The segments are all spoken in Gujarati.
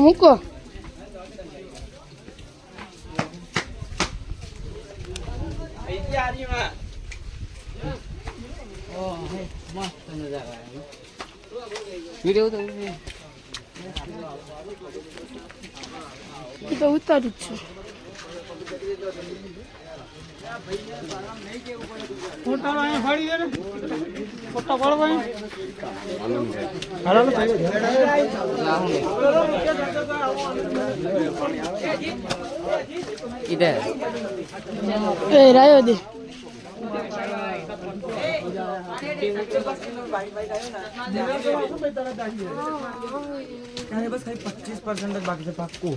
મૂકો. ઓ હે મસ્ત નજારો આવ્યો વીડિયો તો એ તો ઉતારું જ ઇધર એ રાયો દે. બસ ખાલી પચીસ પર્સન્ટ જ બાકી છે પાક્કું.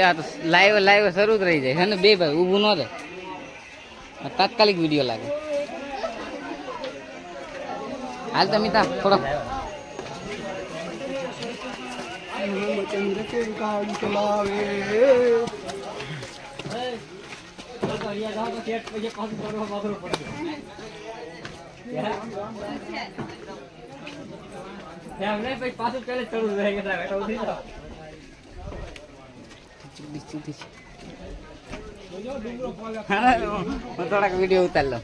એટલે આ તો લાઈવ લાઈવ શરૂ જ રહી જાય. છે ને? બે ભાઈ, ઊભું ન થાય તાત્કાલિક વીડિયો લાગે. હાલ તમે તા થોડો. ચંદ્ર કેવી ગાડી ચલાવે હું થોડાક વીડિયો ઉતાર લઉં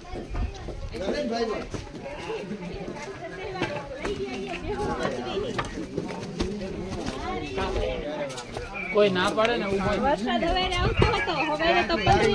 કોઈ ના પાડે ને વરસાદ હવે આવતો હતો. હવે તો પલળી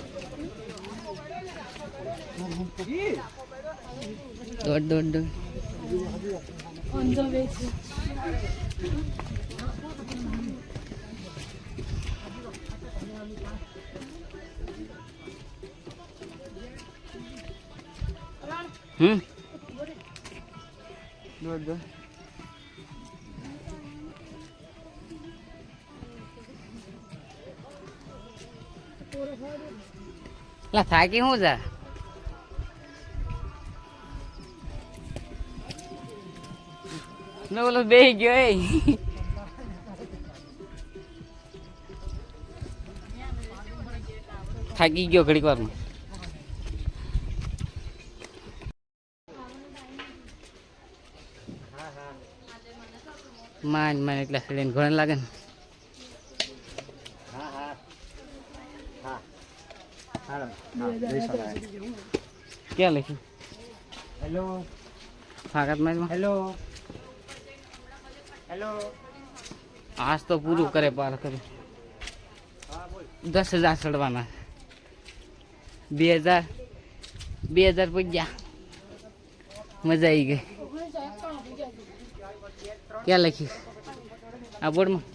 દોડ દોડ દોડ અંદર વે છે હમ દોડ દોડ લા થાકી હું જા ને બોલો બે ગયો એ. થાકી ગયો ઘડીક વારમાં. માન માન એટલે સેડીને ઘણા લાગે ને. ક્યાં લખ્યું? હેલો ફાગતમાં હેલો હેલો આજ તો પૂરું કરે પાર કરે. દસ હજાર ચડવાના. બે હજાર બે હજાર પૂજ્યા મજા આવી ગઈ. ક્યાં લખીશ? આ બોર્ડમાં?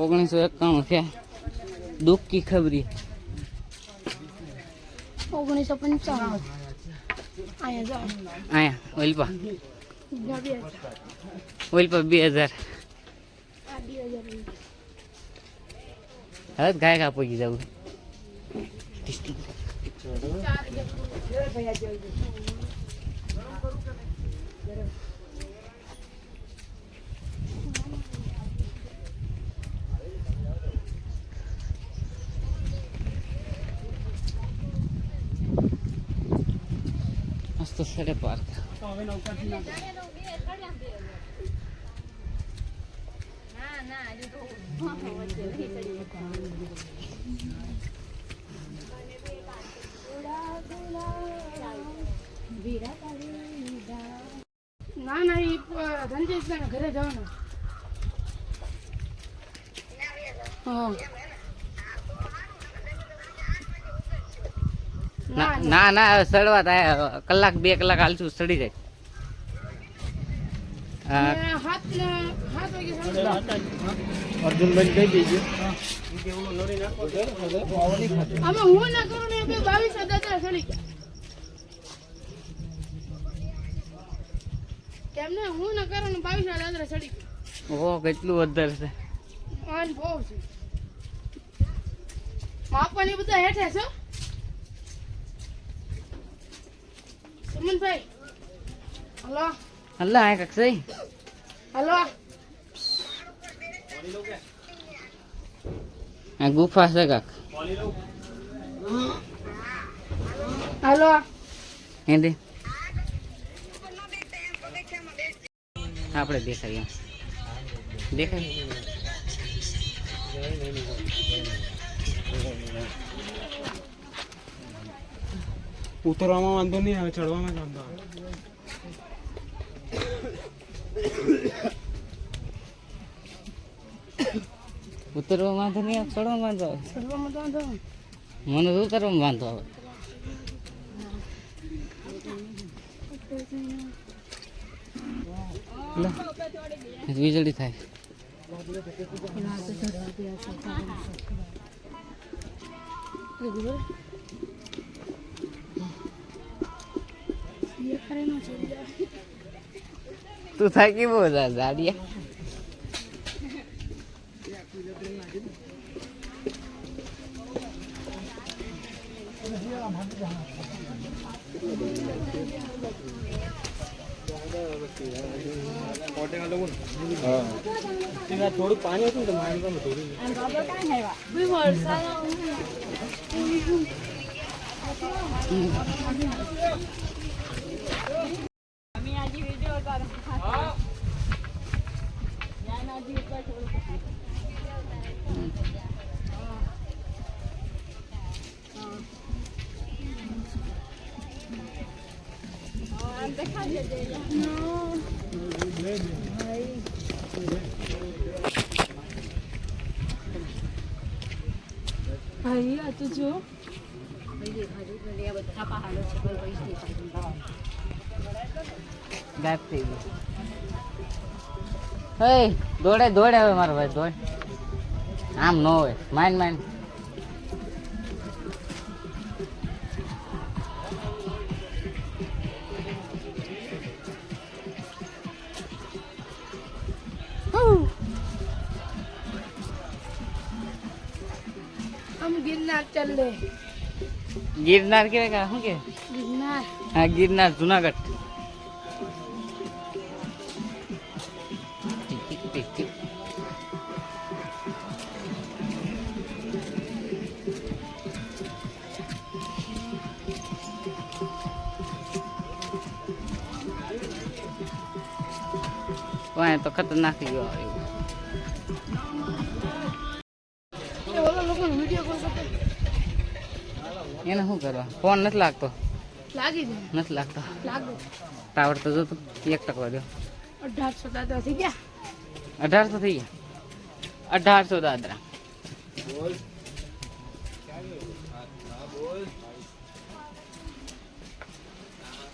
ઓગણીસો એકાણું થયા. દુઃખ કી ખબરી. ઓગણીસો પંચાણું. અહીંયા ઓલપા બીજા પર બે હજાર. હવે ગાય કા ગઈ જવું મસ્ત છે પાર્ક. ના ના એ ધનજીતભાઈ ઘરે જવાનું. હા. ના ના ના સડવા થાય. કલાક બે કલાક હાલશું સડી જાય. અર્જુનભાઈ કહી દેજો. ઓહો કેટલું વધારે છે. આન બહુ છે. માપવાની બધા હેઠે છે હલો અલ્લા આ કાક સહી હલો આ ગુફા છે કાક હલો હેંદે આપણે દેખાય દેખાય ઉતરવામાં વાંધો નહીં આવે ચડવામાં જ વાંધો આવે. ઉતરવા વાંધો નહીં આવે ચડવા વાંધો આવે? વાંધો. મને તો ઉતરવામાં વાંધો આવે. વીજળી થાય. Thank ખરે તું થાકી બહુ જા જાડિયા થોડુંક પાણી હતું ને તો મારી પણ થોડું ભાઈ, આ તો જો. દોડે દોડે હવે મારો ભાઈ, દોડ. આમ ન હોય. માઇન માઇન ગિરનાર કેવાય કે શું કે ગિરનાર. હા ગિરનાર જુનાગઢ. તો ખતરનાક ગયો એને શું કરવા? ફોન નથી લાગતો. લાગી જાય નથી લાગતો. લાગે. ટાવર તો જોતો એક ટકો દો અઢારસો દાદા થઈ ગયા. અઢારસો થઈ ગયા? અઢારસો દાદરા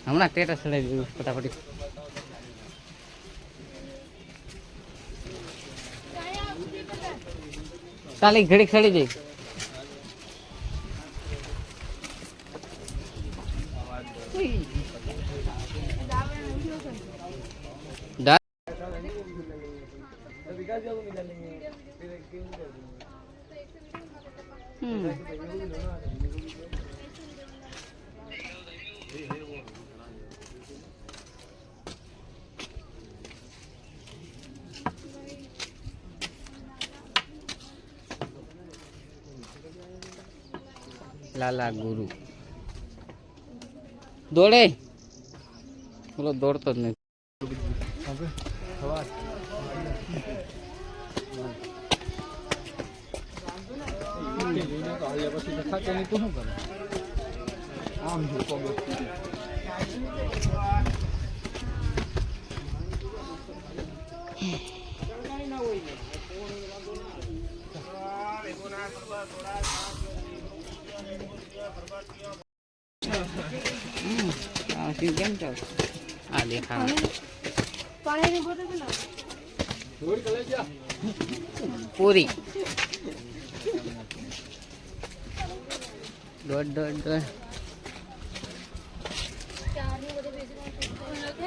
હમણાં ટેટસ ચડાવી દીધું ફટાફટ. કાલે ઘડીક સડી જાય લાલા ગુરુ. દોડે? બોલો દોડતો જ નથી. તો શું પગ હમ, આ શિવ કેમ ચાલ આ દેખા પૂરી. દોઢ દોઢ દોઢ.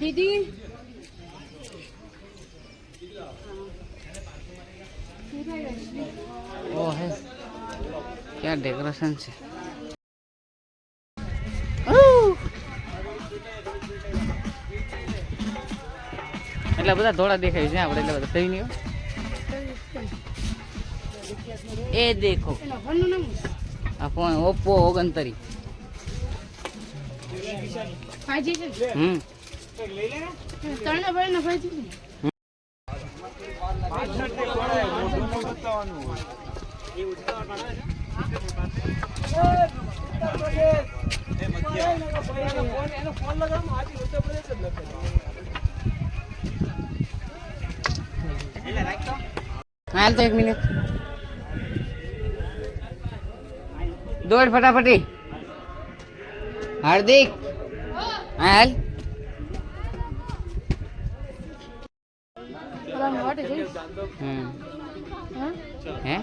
દીદી ઓ ક્યાં ડેકોરેશન છે એટલે બધા ધોળા દેખાય છે આપણે એટલે બધા થઈ નહીં એ દેખો. આ ફોન ઓપ્પો ઓગણતરી. હમ. હાલ તો એક મિનિટ. દોડ ફટાફટી. હાર્દિક. હાલ અલા મોટે છે હમ હા હે?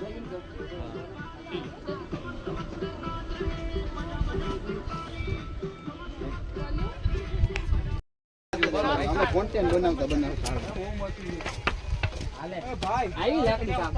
કોન્ટેન્ટ બનાવતા બનાવતા. આવી લાકડી કામ.